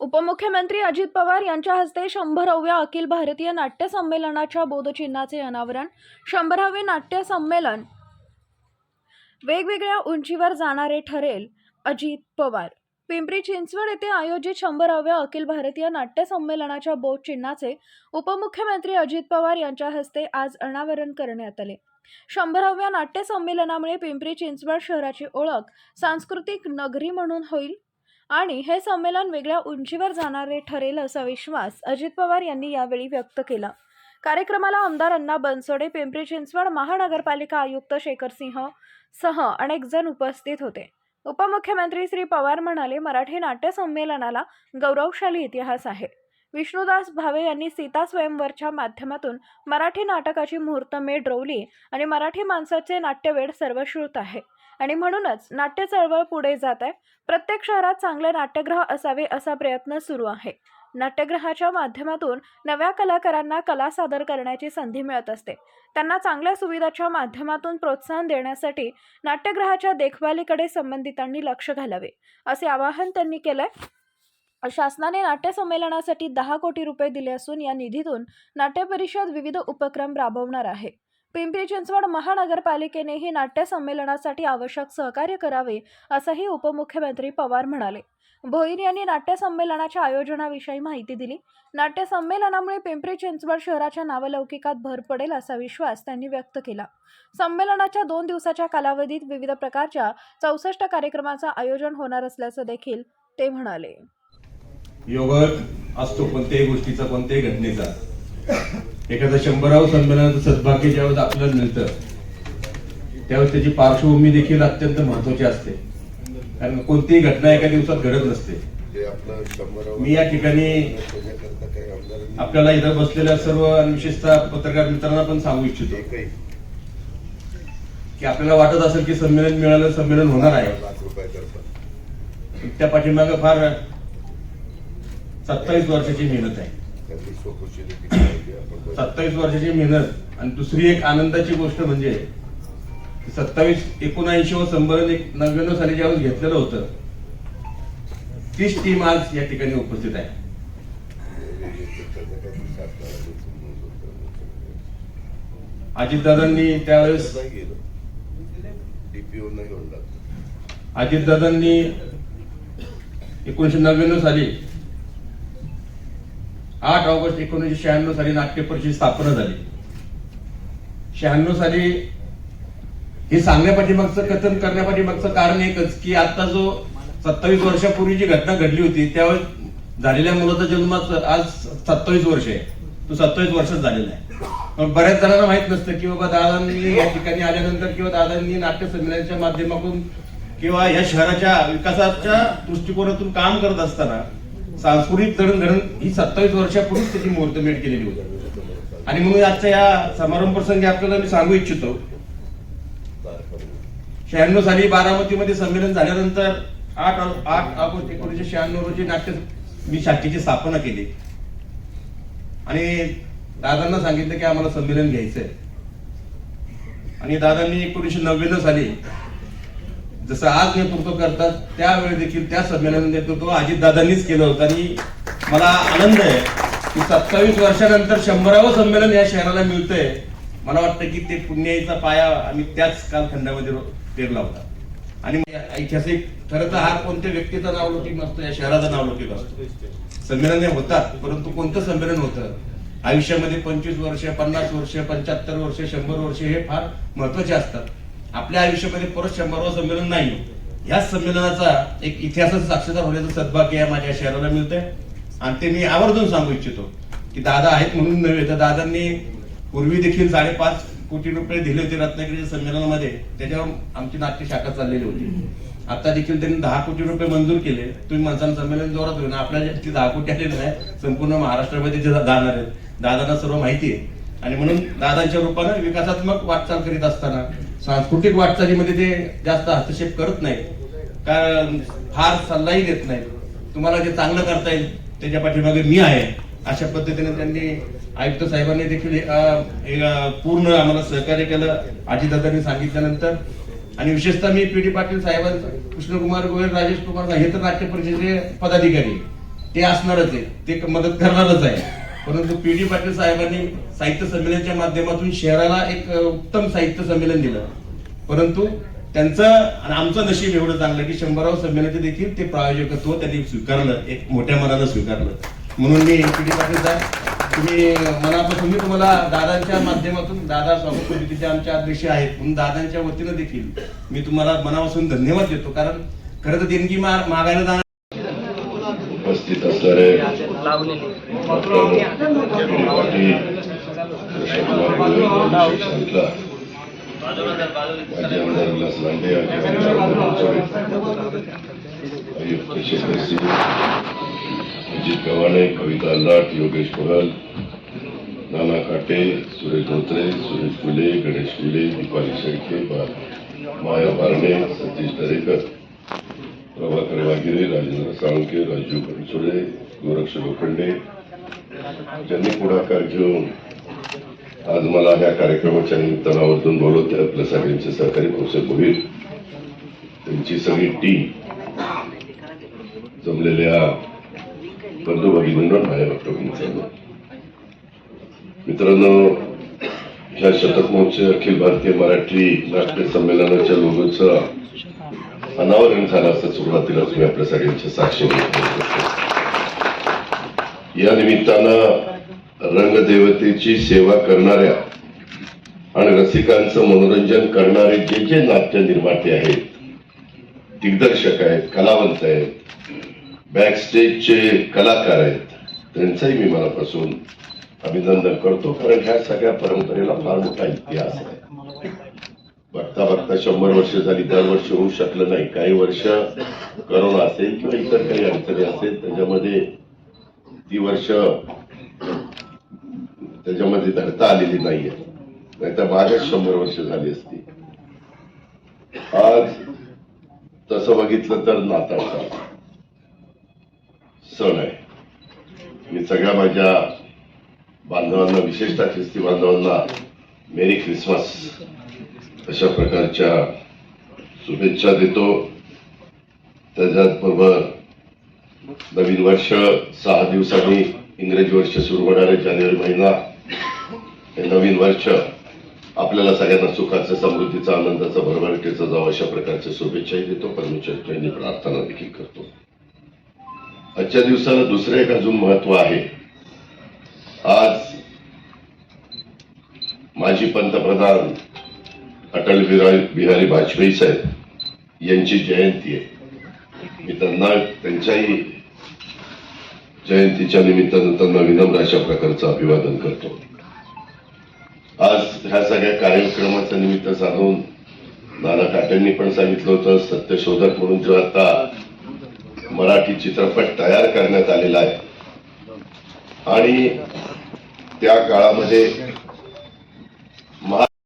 उपमुख्यमंत्री अजित पवार यांच्या हस्ते शंभराव्या अखिल भारतीय नाट्य संमेलनाच्या बोधचिन्हाचे अनावरण. शंभरावे नाट्य संमेलन. वेगवेगळ्या उंचीवर जाणारे ठरेल अजित पवार. पिंपरी चिंचवड येथे आयोजित शंभराव्या अखिल भारतीय नाट्य संमेलनाच्या बोधचिन्हाचे उपमुख्यमंत्री अजित पवार यांच्या हस्ते आज अनावरण करण्यात आले. शंभराव्या नाट्य संमेलनामुळे पिंपरी चिंचवड शहराची ओळख सांस्कृतिक नगरी म्हणून होईल. आणि हे संमेलन वेगळ्या उंचीवर जाणारे ठरेल असा विश्वास अजित पवार यांनी यावेळी व्यक्त केला. कार्यक्रमाला आमदार अण्णा बनसोडे पिंपरी चिंचवड महानगरपालिका आयुक्त शेखर सिंह सह अनेक जण उपस्थित होते. उपमुख्यमंत्री श्री पवार म्हणाले मराठी नाट्य संमेलनाला गौरवशाली इतिहास आहे. विष्णुदास भावे यांनी सीता स्वयंवरच्या माध्यमातून मराठी नाटकाची मुहूर्तमेढ रोवली आणि मराठी माणसाचे नाट्यवेड सर्वश्रुत आहे. आणि म्हणूनच नाट्य चळवळ पुढे जात आहे. प्रत्येक शहरात चांगले नाट्यगृह असावे असा प्रयत्न सुरू आहे. नाट्यगृहाच्या माध्यमातून नव्या कलाकारांना कला सादर करण्याची संधी मिळत असते. त्यांना चांगल्या सुविधाच्या माध्यमातून प्रोत्साहन देण्यासाठी नाट्यगृहाच्या देखभालीकडे संबंधितांनी लक्ष घालावे असे आवाहन त्यांनी केलंय. शासनाने नाट्य संमेलनासाठी दहा कोटी रुपये दिले असून या निधीतून नाट्य परिषद विविध उपक्रम राबवणार आहे. पिंपरी चिंचवड महानगरपालिकेनेही नाट्य संमेलनासाठी आवश्यक सहकार्य करावे असंही उपमुख्यमंत्री पवार म्हणाले. भोईर यांनी नाट्य संमेलनाच्या आयोजनाविषयी माहिती दिली. नाट्य संमेलनामुळे पिंपरी चिंचवड शहराच्या नावलौकिकात भर पडेल असा विश्वास त्यांनी व्यक्त केला. संमेलनाच्या दोन दिवसाच्या कालावधीत विविध प्रकारच्या चौसष्ट कार्यक्रमाचं आयोजन होणार असल्याचं देखील ते म्हणाले. योग असतो कोणत्याही गोष्टीचा कोणत्याही घटनेचा एखादं शंभरावं संमेलनाचं सद्भाग्य ज्यावेळेस आपल्याला मिळतं त्यावेळेस त्याची पार्श्वभूमी देखील अत्यंत महत्वाची असते. कारण कोणतीही घटना एका दिवसात घडत नसते. मी या ठिकाणी आपल्याला इथं बसलेल्या सर्व विशेषतः पत्रकार मित्रांना पण सांगू इच्छितो. की आपल्याला वाटत असेल की संमेलन मिळालं संमेलन होणार आहे. त्या पाठीमागं फार सत्तावीस वर्षाची मेहनत आहे. त्यांनी. आपण. सत्तावीस वर्षाची मेहनत आणि दुसरी एक आनंदाची गोष्ट म्हणजे सत्तावीस एकोणऐंशी व संमेलन एक नव्याण्णव साली ज्यावेळेस घेतलेलं होतं तीच टीम आज या ठिकाणी उपस्थित आहे. अजितदादांनी त्यावेळेस नाही गेलं डीपीओ नाही अजितदादांनी एकोणीशे नव्याण्णव साली आठ ऑगस्ट एकोणीसशे शहाण्णव साली नाट्य परिषद स्थापना झाली. शहाण्णव साली हे सांगण्यापाठीमागचं कथन करण्यापाठीमागचं कारण एकच की आता जो सत्तावीस वर्षापूर्वी जी घटना घडली होती त्यावेळेस झालेल्या मुलाचा जन्माच आज सत्तावीस वर्ष आहे. तो सत्तावीस वर्षात झालेला आहे. पण बऱ्याच जणांना माहीत नसतं की बाबा दादांनी या ठिकाणी आल्यानंतर किंवा दादांनी नाट्य संमेलनाच्या माध्यमातून किंवा या शहराच्या विकासाच्या दृष्टिकोनातून काम करत असताना सांस्कृतिक जडणघडण ही सत्तावीस वर्षापूर्वीच त्याची मुहूर्तमेढ केलेली होती. आणि म्हणून आजच्या या समारंभ प्रसंगी आपल्याला मी सांगू इच्छितो शहाण्णव साली बारामतीमध्ये संमेलन झाल्यानंतर आठ आठ ऑगस्ट एकोणीसशे शहाण्णव रोजी नाट्य मी शाखेची स्थापना केली. आणि दादांना सांगितलं की आम्हाला संमेलन घ्यायचंय. आणि दादांनी एकोणीसशे नव्याण्णव साली जसं आज नेतृत्व करतात त्यावेळी देखील त्या संमेलन नेतृत्व अजितदादांनीच केलं होतं. आणि मला आनंद आहे की सत्तावीस वर्षानंतर शंभरावं संमेलन या शहराला मिळतंय. मला वाटतं की ते पुण्याईचा पाया आम्ही त्याच कालखंडामध्ये पेरला होता. आणि ऐतिहासिक खरं तर हा कोणत्या व्यक्तीचा नावलौकिक नसतो या शहराचा नावलौकिक असतो. संमेलन हे होतात परंतु कोणतं संमेलन होतं? आयुष्यामध्ये पंचवीस वर्ष पन्नास वर्ष पंच्याहत्तर वर्ष शंभर वर्ष हे फार महत्त्वाचे असतात. आपल्या आयुष्यामध्ये परत शंभरावं संमेलन नाही. या संमेलनाचा एक इतिहासाचा साक्षीदार होण्याचं सद्भाग्य या माझ्या शहराला मिळतंय. आणि ते मी आवर्जून सांगू इच्छितो की दादा आहेत म्हणून नव्हे तर दादांनी पूर्वी देखील साडेपाच कोटी रुपये दिले होते रत्नागिरीच्या संमेलनामध्ये. त्याच्यावर आमची नाट्य शाखा चाललेली होती. आता देखील त्यांनी दहा कोटी रुपये मंजूर केले. तुम्ही माणसांना संमेलन जोरात होईल. आपल्याला ते दहा कोटी आलेले नाही. संपूर्ण महाराष्ट्रामध्ये ते जाणार आहेत. दादांना सर्व माहिती आहे. आणि म्हणून दादांच्या रूपानं विकासात्मक वाटचाल करीत असताना सांस्कृतिक वाटचालीमध्ये ते जास्त हस्तक्षेप करत नाही कारण फार सल्लाही देत नाही तुम्हाला जे चांगलं करता येईल त्याच्या पाठीमागे मी आहे. अशा पद्धतीने त्यांनी आयुक्त साहेबांनी देखील एक, पूर्ण आम्हाला सहकार्य केलं अजितदादांनी सांगितल्यानंतर. आणि विशेषतः मी पी डी पाटील साहेबांचं कृष्णकुमार गोयल राजेश कुमार हे तर राज्य परिषदेचे पदाधिकारी. ते असणारच आहे. ते मदत करणारच आहे. परंतु पी डी पाटील साहेबांनी साहित्य संमेलनाच्या माध्यमातून शहराला एक उत्तम साहित्य संमेलन दिलं. परंतु त्यांचं आणि आमचं नशीब एवढं चांगलं की शंभराव संमेलनाचे देखील ते प्रायोजकत्व त्यांनी स्वीकारलं एक मोठ्या मनानं स्वीकारलं. म्हणून मी पी डी पाटील साहेब तुम्ही मनापासून मी तुम्हाला दादांच्या माध्यमातून दादा स्वागत समितीचे आमचे अध्यक्ष आहेत म्हणून दादांच्या वतीनं देखील मी तुम्हाला मनापासून धन्यवाद देतो. कारण खरं तर देणगी मागायला जाणार उपस्थित असणारे लावलेली अजित गव्हाणे कविता लाट योगेश पहल नाना काटे सुरेश धोत्रे सुरेश फुले गणेश फुले दीपाली शेळके माया बारणे सतीश दरेकर प्रभाकर वागिरे राजेंद्र साळुंके राजू बनसोडे गोरक्ष लोखंडे ज्यांनी पुढाकार घेऊन आज मला ह्या कार्यक्रमाच्या निमित्तानं आवर्जून बोलवते आपल्या सगळ्यांचे सहकारी पोषक होईल त्यांची सगळी टीम जमलेल्या बंधुभागी भगिनींवर माझ्या डॉक्टर मित्रांनो ह्या शतक महोत्सव अखिल भारतीय मराठी नाट्य संमेलनाच्या लोगोचं अनावरण झालं असं सुरुवातीलाच मी आपल्या सगळ्यांच्या साक्षी या निमित्तानं रंगदेवतेची सेवा करणाऱ्या आणि रसिकांचं मनोरंजन करणारे जे जे नाट्य निर्माते आहेत दिग्दर्शक आहेत कलावंत आहेत बॅकस्टेजचे कलाकार आहेत त्यांचंही मी मनापासून अभिनंदन करतो. कारण ह्या सगळ्या परंपरेला फार मोठा इतिहास आहे. बघता बघता शंभर वर्ष झाली दरवर्षी होऊ शकलं नाही. काही वर्ष करोना असेल किंवा इतर काही अडचणी असेल त्याच्यामध्ये ती वर्ष त्याच्यामध्ये धडता आलेली नाहीये. नाहीतर मागच शंभर वर्ष झाली असती. आज तसं बघितलं तर नाताळचा सण आहे. मी सगळ्या माझ्या बांधवांना विशेषतः ख्रिस्ती बांधवांना मेरी ख्रिसमस अशा प्रकारच्या शुभेच्छा देतो. त्याच्याबरोबर नवीन वर्ष सहा दिवसांनी इंग्रजी वर्ष सुरू होणार आहे जानेवारी महिना. हे नवीन वर्ष आपल्याला सगळ्यांना सुखाचं समृद्धीचा आनंदाचा भरभराटीचा जावं अशा प्रकारच्या शुभेच्छाही देतो. परमेश्वरांनी प्रार्थना देखील करतो. आजच्या दिवसाला दुसरं एक अजून महत्त्व आहे. आज माजी पंतप्रधान अटल बिहारी वाजपेयी साहेब यांची जयंती आहे. मी त्यांना त्यांच्याही जयंतीच्या निमित्तानं त्यांना विनम्र अशा प्रकारचं अभिवादन करतो. आज ह्या सगळ्या कार्यक्रमाचं निमित्त साधून नाना काटेंनी पण सांगितलं होतं सत्यशोधक म्हणून जो आता मराठी चित्रपट तयार करण्यात आलेला आहे. आणि त्या काळामध्ये